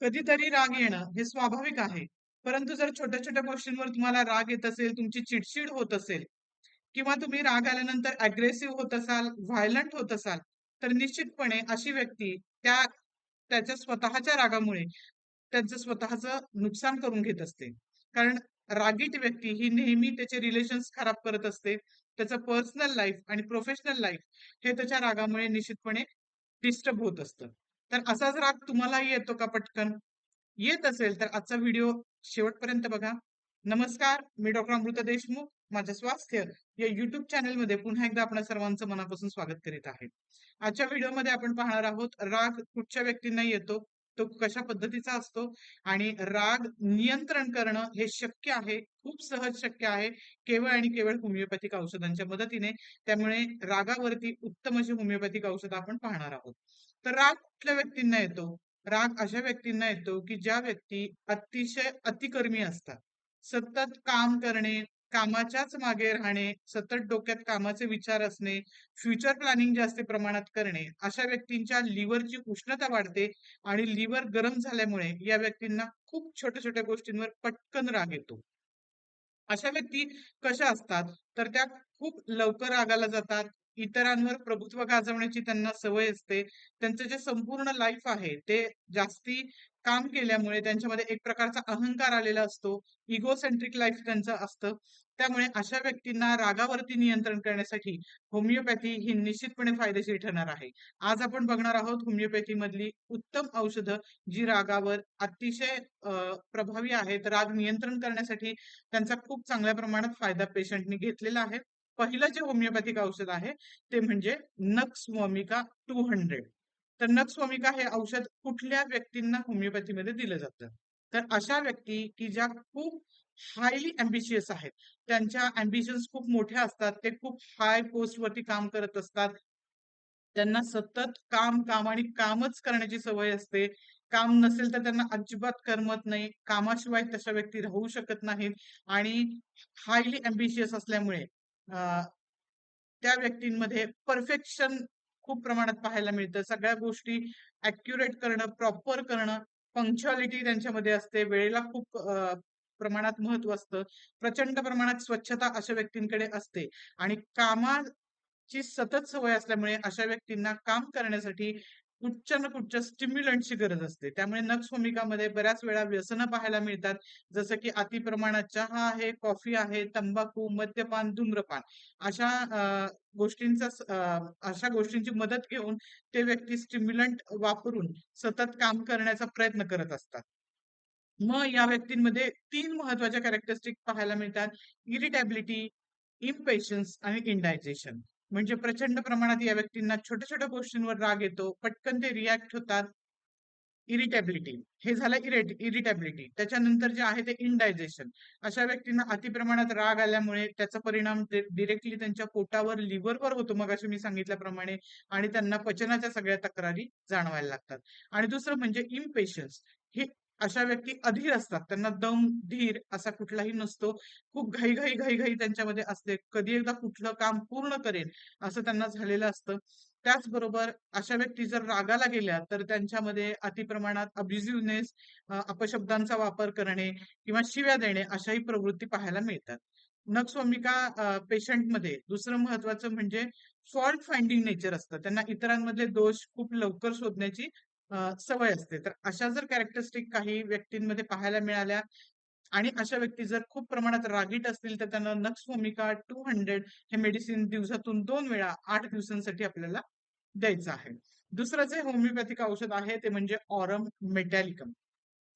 कधीतरी राग येणं हे स्वाभाविक आहे. परंतु जर छोट्या-छोट्या गोष्टींवर तुम्हाला राग येत असेल, तुमची चिडचिड होत असेल किंवा तुम्ही राग आल्यानंतर अग्रेसिव्ह होत असाल, व्हायलंट होत असाल, तर निश्चितपणे अशी व्यक्ती त्या त्याच्या स्वतःच्या रागामुळे त्यांचं स्वतःचं नुकसान करून घेत असते. कारण रागीट व्यक्ती ही नेहमी त्याचे रिलेशन्स खराब करत असते. त्याचं पर्सनल लाईफ आणि प्रोफेशनल लाईफ हे त्याच्या रागामुळे निश्चितपणे डिस्टर्ब होत असतं. तर असाच राग तुम्हालाही येतो का पटकन? येत असेल तर आजचा व्हिडिओ शेवटपर्यंत बघा. नमस्कार, मी डॉक्टर अमृता देशमुख. माझं स्वास्थ्य या युट्यूब चॅनलमध्ये पुन्हा एकदा आपल्या सर्वांचं मनापासून स्वागत करीत आहे. आजच्या व्हिडिओमध्ये आपण पाहणार आहोत राग कुठच्या व्यक्तींना येतो, तो कशा पद्धतीचा असतो आणि राग नियंत्रण करणं हे शक्य आहे, खूप सहज शक्य आहे, केवळ आणि केवळ होमिओपॅथिक औषधांच्या मदतीने. त्यामुळे रागावरती उत्तम अशी होमिओपॅथिक औषधं आपण पाहणार आहोत. तर राग कुठल्या व्यक्तींना येतो? राग अशा व्यक्तींना येतो, की ज्या व्यक्ती अतिशय अतिकर्मी असतात. सतत काम करणे, कामाच्याच मागे राहणे, सतत डोक्यात कामाचे विचार असणे, फ्युचर प्लॅनिंग जास्त प्रमाणात करणे, अशा व्यक्तींच्या लिव्हरची उष्णता वाढते आणि लिव्हर गरम झाल्यामुळे या व्यक्तींना खूप छोट्या-छोट्या गोष्टींवर पटकन राग येतो. अशा व्यक्ती कशा असतात? तर त्या खूप लवकर रागाला जातात. इतरांवर प्रभुत्व गाजवण्याची त्यांना सवय असते. त्यांचं जे संपूर्ण लाईफ आहे ते जास्ती काम केल्यामुळे त्यांच्यामध्ये एक प्रकारचा अहंकार आलेला असतो. इगोसेंट्रिक लाईफ त्यांचं असतं. त्यामुळे अशा व्यक्तींना रागावरती नियंत्रण करण्यासाठी होमिओपॅथी ही निश्चितपणे फायदेशीर ठरणार आहे. आज आपण बघणार आहोत होमिओपॅथी मधली उत्तम औषधं जी रागावर अतिशय प्रभावी आहेत. राग नियंत्रण करण्यासाठी त्यांचा खूप चांगल्या प्रमाणात फायदा पेशंटनी घेतलेला आहे. पहिलं जे होमिओपॅथिक औषध आहे ते म्हणजे नक्स वॉमिका टू हंड्रेड. तर नक्स वॉमिका हे औषध कुठल्या व्यक्तींना होमिओपॅथीमध्ये दिलं जातं? तर अशा व्यक्ती की ज्या खूप हायली अम्बिशियस आहेत. त्यांच्या अम्बिशन्स खूप मोठ्या असतात ते खूप हाय पोस्टवरती काम करत असतात. त्यांना सतत काम काम आणि कामच करण्याची सवय असते. काम नसेल तर त्यांना अजिबात करमत नाही. कामाशिवाय तशा व्यक्ती राहू शकत नाहीत आणि हायली अम्बिशियस असल्यामुळे त्या व्यक्तींमध्ये परफेक्शन खूप प्रमाणात पाहायला मिळतं. सगळ्या गोष्टी ऍक्युरेट करणं, प्रॉपर करणं, पंक्च्युअलिटी त्यांच्यामध्ये असते. वेळेला खूप प्रमाणात महत्त्व असतं. प्रचंड प्रमाणात स्वच्छता अशा व्यक्तींकडे असते आणि कामाची सतत सवय असल्यामुळे अशा व्यक्तींना काम करण्यासाठी कुठच्या ना कुठच्या स्टिम्युलंटची गरज असते. त्यामुळे नक्षभूमिकामध्ये बऱ्याच वेळा व्यसनं पाहायला मिळतात. जसं की अतिप्रमाणात चहा आहे, कॉफी आहे, तंबाखू, मद्यपान, धूम्रपान अशा गोष्टींचा अशा गोष्टींची मदत घेऊन ते व्यक्ती स्टिम्युलंट वापरून सतत काम करण्याचा प्रयत्न करत असतात. मग या व्यक्तींमध्ये तीन महत्त्वाच्या कॅरेक्टरिस्टिक पाहायला मिळतात. इरिटॅबिलिटी, इम्पेशन्स आणि इंडायजेशन. म्हणजे प्रचंड प्रमाणात या व्यक्तींना छोट्या-छोट्या गोष्टींवर राग येतो. पटकन ते रिॲक्ट होतात. इरिटॅबिलिटी हे झालं इरेट इरिटॅबिलिटी. त्याच्यानंतर जे आहे ते इनडायजेशन. अशा व्यक्तींना अतिप्रमाणात राग आल्यामुळे त्याचा परिणाम डिरेक्टली त्यांच्या पोटावर, लिव्हरवर होतो मगाशी मी सांगितल्याप्रमाणे आणि त्यांना पचनाच्या सगळ्या तक्रारी जाणवायला लागतात. आणि दुसरं म्हणजे इम्पेशन्स. हे अशा व्यक्ती अधीर असतात. त्यांना दम, धीर असा कुठलाही नसतो. खूप घाई-घाई, घाई-घाई त्यांच्यामध्ये असते. कधी एकदा कुठलं काम पूर्ण करेन असं त्यांना झालेलं असतं. त्याचबरोबर अशा व्यक्ती जर रागाला गेल्या तर त्यांच्यामध्ये अतिप्रमाणात अब्युझिव्हनेस, अपशब्दांचा वापर करणे किंवा शिव्या देणे अशाही प्रवृत्ती पाहायला मिळतात. नखस्वामिका पेशंटमध्ये दुसरं महत्वाचं म्हणजे फॉल्ट फाइंडिंग नेचर असतं. त्यांना इतरांमधले दोष खूप लवकर शोधण्याची सवय असते. तर अशा जर कॅरेक्टरिस्टिक काही व्यक्तींमध्ये पाहायला मिळाल्या आणि अशा व्यक्ती जर खूप प्रमाणात रागीट असतील तर त्यांना नक्स भूमिका टू हंड्रेड हे मेडिसिन दिवसातून दोन वेळा आठ दिवसांसाठी आपल्याला द्यायचं आहे. दुसरं जे होमिओपॅथिक औषध आहे ते म्हणजे ऑरम मेटॅलिकम.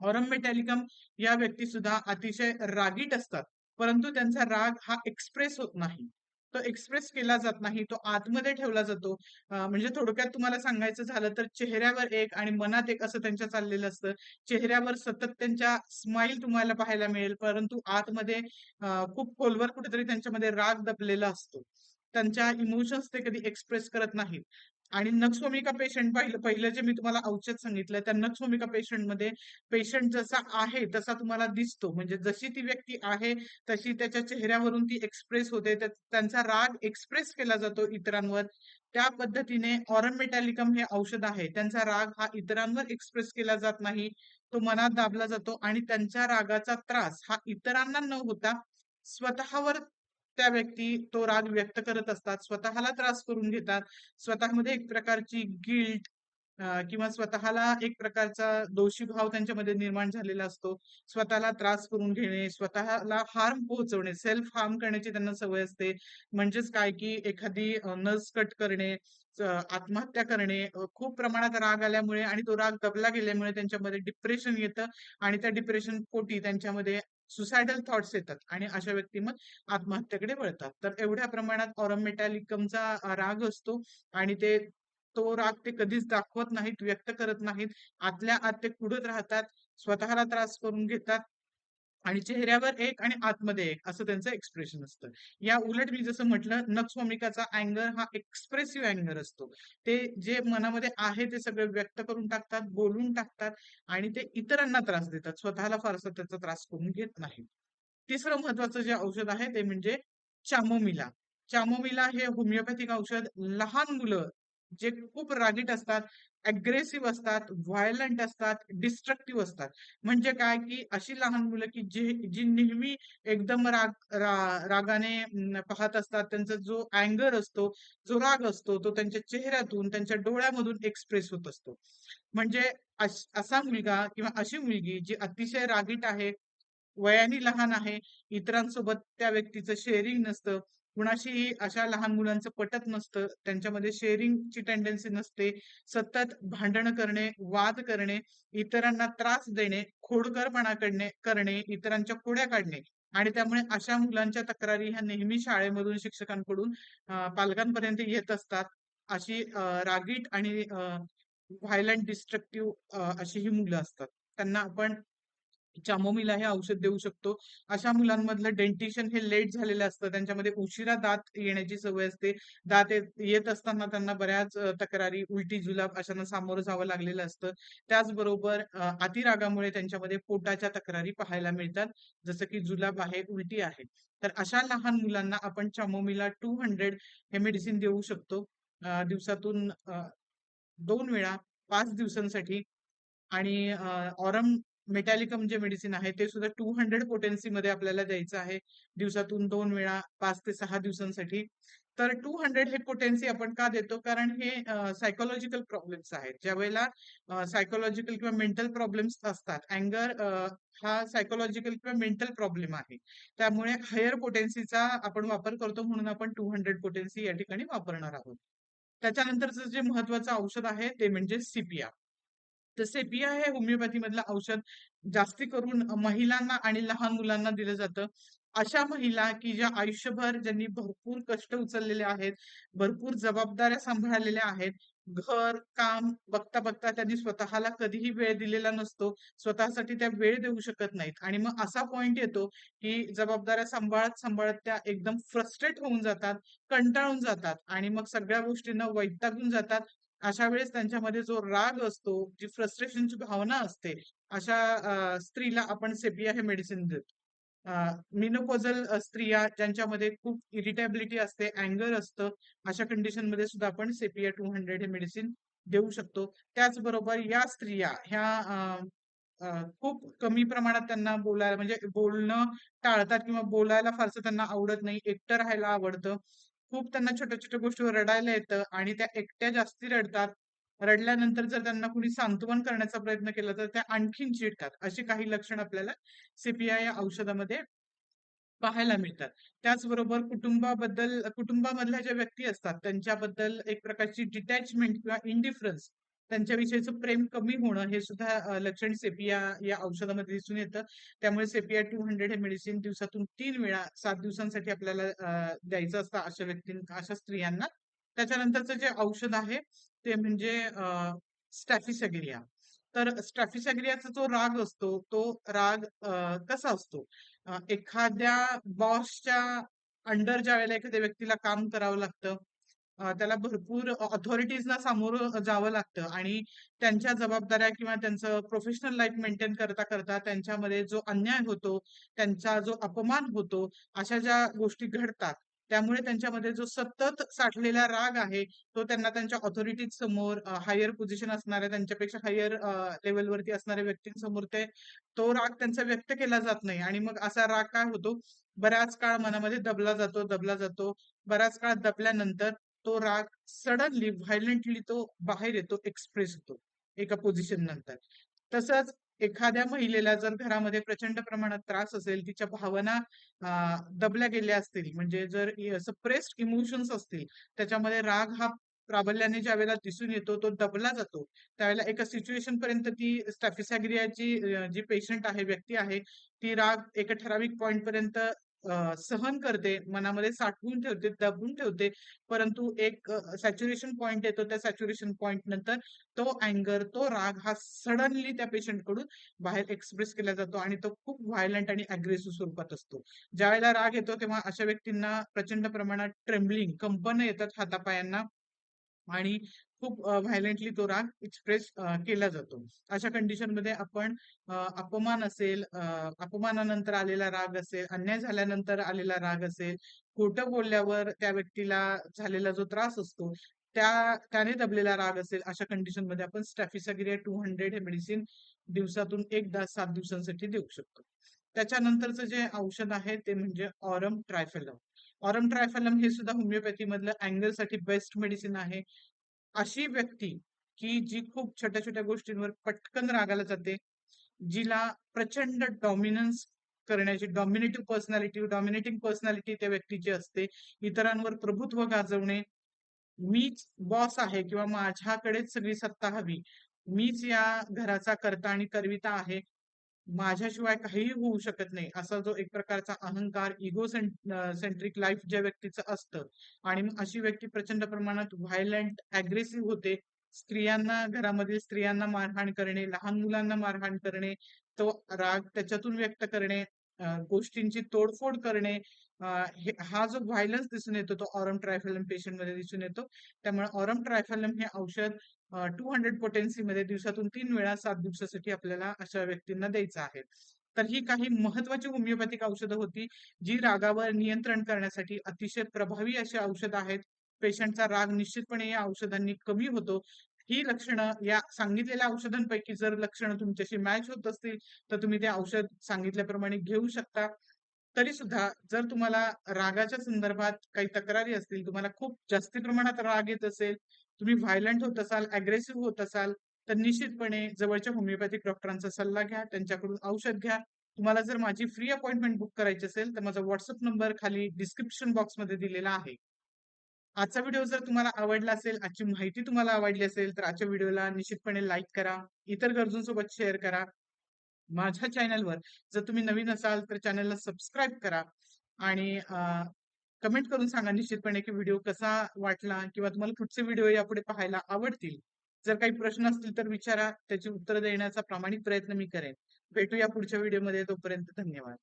ऑरम मेटॅलिकम या व्यक्ती सुद्धा अतिशय रागीट असतात परंतु त्यांचा राग हा एक्सप्रेस होत नाही. तो एक्सप्रेस केला जात नाही. तो आतमध्ये ठेवला जातो. म्हणजे थोडक्यात तुम्हाला सांगायचं झालं तर चेहऱ्यावर एक आणि मनात एक असं त्यांच्या चाललेलं असतं. चेहऱ्यावर सतत त्यांच्या स्माईल तुम्हाला पाहायला मिळेल, परंतु आतमध्ये खूप खोलवर कुठेतरी त्यांच्यामध्ये राग दबलेला असतो. त्यांच्या इमोशन्स ते कधी एक्सप्रेस करत नाहीत. आणि नक्सोमिका पेशंट पाहिलं पहिलं जे मी तुम्हाला औषध सांगितलं त्या नक्सोमिका पेशंटमध्ये पेशंट जसा आहे तसा तुम्हाला दिसतो. म्हणजे जशी ती व्यक्ती आहे तशी त्याच्या चेहऱ्यावरून ती एक्सप्रेस होते. त्यांचा राग एक्सप्रेस केला जातो इतरांवर. त्या पद्धतीने ऑरम मेटॅलिकम हे औषध आहे. त्यांचा राग हा इतरांवर एक्सप्रेस केला जात नाही. तो मनात दाबला जातो आणि त्यांच्या रागाचा त्रास हा इतरांना न होता स्वतःवर त्या व्यक्ती तो राग व्यक्त करत असतात. स्वतःला त्रास करून घेतात. स्वतःमध्ये एक प्रकारची गिल्ट किंवा स्वतःला एक प्रकारचा दोषी भाव त्यांच्यामध्ये निर्माण झालेला असतो. स्वतःला त्रास करून घेणे स्वतःला हार्म पोहोचवणे सेल्फ हार्म करण्याची त्यांना सवय असते. म्हणजेच काय की एखादी नस कट करणे आत्महत्या करणे खूप प्रमाणात राग आल्यामुळे आणि तो राग दबला गेल्यामुळे त्यांच्यामध्ये डिप्रेशन येतं आणि त्या डिप्रेशन पोटी त्यांच्यामध्ये सुसायडल थॉट्स येतात आणि अशा व्यक्ती मग आत्महत्येकडे वळतात. तर एवढ्या प्रमाणात ऑरम मेटॅलिकमचा राग असतो आणि ते तो राग ते कधीच दाखवत नाहीत व्यक्त करत नाहीत. आतल्या आत ते कुडत राहतात स्वतःला त्रास करून घेतात आणि चेहऱ्यावर एक आणि आतमध्ये एक असं त्यांचं एक्सप्रेशन असतं. या उलट मी जसं म्हटलं नखस्वामिकाचा अँगर हा एक्सप्रेसिव्ह अँगर असतो. ते जे मनामध्ये आहे ते सगळं व्यक्त करून टाकतात बोलून टाकतात आणि ते इतरांना त्रास देतात. स्वतःला फारसा त्याचा त्रास करून घेत नाही तिसरं महत्वाचं जे औषध आहे ते म्हणजे चामोमिला. चामोमिला हे होमिओपॅथिक औषध लहान मुलं जे खूप रागीट असतात अग्रेसिव्ह असतात व्हायलंट असतात डिस्ट्रक्टिव्ह असतात. म्हणजे काय की अशी लहान मुलं की जी जी नेहमी एकदम राग रा, रागाने पाहत असतात त्यांचा जो अँगर असतो जो राग असतो तो त्यांच्या चेहऱ्यातून त्यांच्या डोळ्यामधून एक्सप्रेस होत असतो. म्हणजे असा मुलगा किंवा अशी मुलगी जी अतिशय रागीट आहे वयाने लहान आहे इतरांसोबत त्या व्यक्तीचं शेअरिंग नसतं कुणाशीही अशा लहान मुलांचं पटत नसतं. त्यांच्यामध्ये शेअरिंगची टेंडन्सी नसते. सतत भांडण करणे वाद करणे इतरांना त्रास देणे खोडकरपणा करणे करणे इतरांच्या खोड्या काढणे. आणि त्यामुळे अशा मुलांच्या तक्रारी ह्या नेहमी शाळेमधून शिक्षकांकडून पालकांपर्यंत येत असतात. अशी रागीट आणि व्हायलंट डिस्ट्रक्टिव्ह अशी ही मुलं असतात. त्यांना आपण चामोमिला हे औषध देऊ शकतो. अशा मुलांमधलं डेंटिशन हे लेट झालेलं असतं. त्यांच्यामध्ये उशिरा दात येण्याची सवय असते. दात येत येत असताना त्यांना बऱ्याच तक्रारी उलटी जुलाब अशांना सामोरं जावं लागलेलं असतं. त्याचबरोबर अतिरागामुळे त्यांच्यामध्ये पोटाच्या तक्रारी पाहायला मिळतात. जसं की जुलाब आहे उलटी आहे. तर अशा लहान मुलांना आपण चामोमिला टू हंड्रेड हे मेडिसिन देऊ शकतो. दिवसातून दोन वेळा पाच दिवसांसाठी. आणि ऑरम मेटॅलिकम जे मेडिसिन आहे. ते सुद्धा टू हंड्रेड पोटेन्सी मध्ये आपल्याला द्यायचं आहे. दिवसातून दोन वेळा पाच ते सहा दिवसांसाठी. तर टू हंड्रेड हे पोटेन्सी आपण का देतो? कारण हे सायकोलॉजिकल प्रॉब्लेम्स आहेत. ज्या वेळेला सायकोलॉजिकल किंवा मेंटल प्रॉब्लेम्स असतात. अँगर हा सायकोलॉजिकल किंवा मेंटल प्रॉब्लेम आहे. त्यामुळे हायर पोटेन्सीचा आपण वापर करतो म्हणून आपण टू हंड्रेड पोटेन्सी या ठिकाणी वापरणार आहोत. त्याच्यानंतरचं जे महत्वाचं औषध आहे ते म्हणजे सीपीआर तसे बिया हे होमिओपॅथी मधलं औषध जास्ती करून महिलांना आणि लहान मुलांना दिलं जातं. अशा महिला की ज्या आयुष्यभर ज्यांनी भरपूर कष्ट उचललेले आहेत भरपूर जबाबदाऱ्या सांभाळलेल्या आहेत घर काम बघता बघता त्यांनी स्वतःला कधीही वेळ दिलेला नसतो स्वतःसाठी त्या वेळ देऊ शकत नाहीत. आणि मग असा पॉइंट येतो की जबाबदाऱ्या सांभाळत सांभाळत त्या एकदम फ्रस्ट्रेट होऊन जातात कंटाळून जातात आणि मग सगळ्या गोष्टींना वैतागून जातात. अशा वेळेस त्यांच्यामध्ये जो राग असतो जी फ्रस्ट्रेशनची भावना असते अशा स्त्रीला आपण सेपिया हे मेडिसिन देतो. मिनोपॉझल स्त्रिया ज्यांच्यामध्ये खूप इरिटेबिलिटी असते अँगर असतं अशा कंडिशनमध्ये सुद्धा आपण सेपिया टू हंड्रेड हे मेडिसिन देऊ शकतो. त्याचबरोबर या स्त्रिया ह्या खूप कमी प्रमाणात त्यांना बोलायला म्हणजे बोलणं टाळतात किंवा बोलायला फारसं त्यांना आवडत नाही. एकटं राहायला आवडतं. खूप त्यांना छोट्या छोट्या गोष्टीवर रडायला येतं आणि त्या एकट्या जास्ती रडतात. रडल्यानंतर जर त्यांना कुणी सांत्वन करण्याचा प्रयत्न केला तर त्या आणखीन चिडतात. अशी काही लक्षण आपल्याला सीपीआय या औषधामध्ये पाहायला मिळतात. त्याचबरोबर कुटुंबाबद्दल कुटुंबामधल्या ज्या व्यक्ती असतात त्यांच्याबद्दल एक प्रकारची डिटॅचमेंट किंवा इंडिफरन्स त्यांच्याविषयीचं प्रेम कमी होणं हे सुद्धा लक्षण सेपिया या औषधामध्ये दिसून येतं. त्यामुळे सेपिया टू हंड्रेड हे मेडिसिन दिवसातून तीन वेळा सात दिवसांसाठी आपल्याला द्यायचं असतं अशा व्यक्ती अशा स्त्रियांना. त्याच्यानंतरचं जे औषध आहे ते म्हणजे स्टॅफिसॅग्रिया. तर स्टॅफिसॅग्रियाचा जो राग असतो तो राग कसा असतो? एखाद्या बॉसच्या अंडर ज्या वेळेला एखाद्या व्यक्तीला काम करावं लागतं त्याला भरपूर ऑथॉरिटीजना सामोरं जावं लागतं. आणि त्यांच्या जबाबदाऱ्या किंवा त्यांचं प्रोफेशनल लाईफ मेंटेन करता करता त्यांच्यामध्ये जो अन्याय होतो, त्यांचा जो अपमान होतो, अशा ज्या गोष्टी घडतात, त्यामुळे त्यांच्यामध्ये जो सतत साठलेला राग आहे, तो त्यांना त्यांच्या ऑथॉरिटीज समोर हायर पोझिशन असणाऱ्या त्यांच्यापेक्षा हायर लेवलवरती असणाऱ्या व्यक्तींसमोर ते तो राग त्यांचा व्यक्त केला जात नाही. आणि मग असा राग काय होतो, बराच काळ मनामध्ये दबला जातो, दबला जातो. बराच काळ दबल्यानंतर तो राग सडनली व्हायलेंटली तो बाहेर येतो, एक्सप्रेस होतो एका पोझिशन नंतर. तसंच एखाद्या महिलेला जर घरामध्ये प्रचंड प्रमाणात त्रास असेल, तिच्या भावना दबल्या गेल्या असतील, म्हणजे जर सप्रेस्ड इमोशन्स असतील, त्याच्यामध्ये राग हा प्राबल्याने ज्या वेळेला दिसून येतो, तो दबला जातो. त्यावेळेला एका सिच्युएशन पर्यंत ती स्टॅफिसॅग्रियाची जी पेशंट आहे, व्यक्ती आहे, ती राग एका ठराविक पॉइंट पर्यंत अ, सहन करते, मनामध्ये साठवून ठेवते, दबून ठेवते. परंतु एक अ, सॅच्युरेशन पॉइंट येतो. त्या सॅच्युरेशन पॉइंट नंतर तो अँगर, तो राग हा सडनली त्या पेशंटकडून बाहेर एक्सप्रेस केला जातो आणि तो खूप व्हायलंट आणि अग्रेसिव्ह स्वरूपात असतो. ज्यावेळेला राग येतो, तेव्हा अशा व्यक्तींना प्रचंड प्रमाणात ट्रेम्बलिंग, कंपनं येतात हातापायांना आणि खूप व्हायलेंटली तो राग एक्सप्रेस केला जातो. अशा कंडिशनमध्ये आपण अपमान असेल, अपमानानंतर आलेला राग असेल, अन्याय झाल्यानंतर आलेला राग असेल, खोटं बोलल्यावर त्या व्यक्तीला झालेला जो त्रास असतो, त्या त्याने दबलेला राग असेल, अशा कंडिशनमध्ये आपण स्टफिसागिरियर टू हंड्रेड हे मेडिसिन दिवसातून एकदा सात दिवसांसाठी देऊ शकतो. त्याच्यानंतरचं जे औषध आहे ते म्हणजे ऑरम ट्रायफेलम. ऑरम ट्रायफेलम हे सुद्धा होमिओपॅथी होमिओपॅथीमधलं अँगरसाठी बेस्ट मेडिसिन आहे. अशी व्यक्ती की जी खूप छोट्या-छोट्या गोष्टींवर पटकन रागाला जाते, जिला प्रचंड डॉमिनन्स करण्याची डॉमिनेटिव्ह पर्सनॅलिटी, डॉमिनेटिंग पर्सनॅलिटी त्या व्यक्तीची असते. इतरांवर प्रभुत्व गाजवणे, मीच बॉस आहे किंवा माझ्याकडेच सगळी सत्ता हवी. मीच या घराचा कर्ता आणि करविता आहे. माझ्याशिवाय काहीही होऊ शकत नाही. असा जो एक प्रकारचा अहंकार, इगो सेंट सेंट्रिक लाईफ ज्या व्यक्तीचं असतं आणि मग अशी व्यक्ती प्रचंड प्रमाणात व्हायलंट, अग्रेसिव्ह होते. स्त्रियांना घरामधील स्त्रियांना मारहाण करणे, लहान मुलांना मारहाण करणे, तो राग त्याच्यातून व्यक्त करणे, गोष्टींची तोडफोड करणे, हा जो व्हायलन्स दिसून येतो, तो ऑरम ट्रायफेलम पेशंटमध्ये दिसून येतो. त्यामुळे ऑरम ट्रायफेलम हे औषध अ, 200 पोटेन्सीमध्ये दिवसातून तीन वेळा सात दिवसासाठी आपल्याला अशा व्यक्तींना द्यायचं आहे. तर ही काही महत्वाची होमिओपॅथिक औषधं होती, जी रागावर नियंत्रण करण्यासाठी अतिशय प्रभावी अशी औषधं आहेत. पेशंटचा राग निश्चितपणे या औषधांनी कमी होतो. ही लक्षणं या सांगितलेल्या औषधांपैकी जर लक्षणं तुमच्याशी मॅच होत असतील, तर तुम्ही ते औषध सांगितल्याप्रमाणे घेऊ शकता. तरी सुद्धा जर तुम्हाला रागाच्या संदर्भात काही तक्रारी असतील, तुम्हाला खूप जास्ती प्रमाणात राग येत असेल, तुम्ही व्हायलंट होत असाल, अग्रेसिव्ह होत असाल, तर निश्चितपणे जवळच्या होमिओपॅथिक डॉक्टरांचा सल्ला घ्या, त्यांच्याकडून औषध घ्या. तुम्हाला जर माझी फ्री अपॉइंटमेंट बुक करायची असेल, तर माझा व्हॉट्सअप नंबर खाली डिस्क्रिप्शन बॉक्समध्ये दिलेला आहे. आजचा व्हिडिओ जर तुम्हाला आवडला असेल, आजची माहिती तुम्हाला आवडली असेल, तर आजच्या व्हिडिओला निश्चितपणे लाईक करा, इतर गरजूंसोबत शेअर करा. माझ्या चॅनलवर जर तुम्ही नवीन असाल, तर चॅनलला सबस्क्राईब करा आणि कमेंट करून सांगा निश्चितपणे की व्हिडिओ कसा वाटला किंवा तुम्हाला कुठचे व्हिडिओ यापुढे पाहायला आवडतील. जर काही प्रश्न असतील तर विचारा. त्याची उत्तर देण्याचा प्रामाणिक प्रयत्न मी करेन. भेटूया पुढच्या व्हिडिओमध्ये. तोपर्यंत धन्यवाद.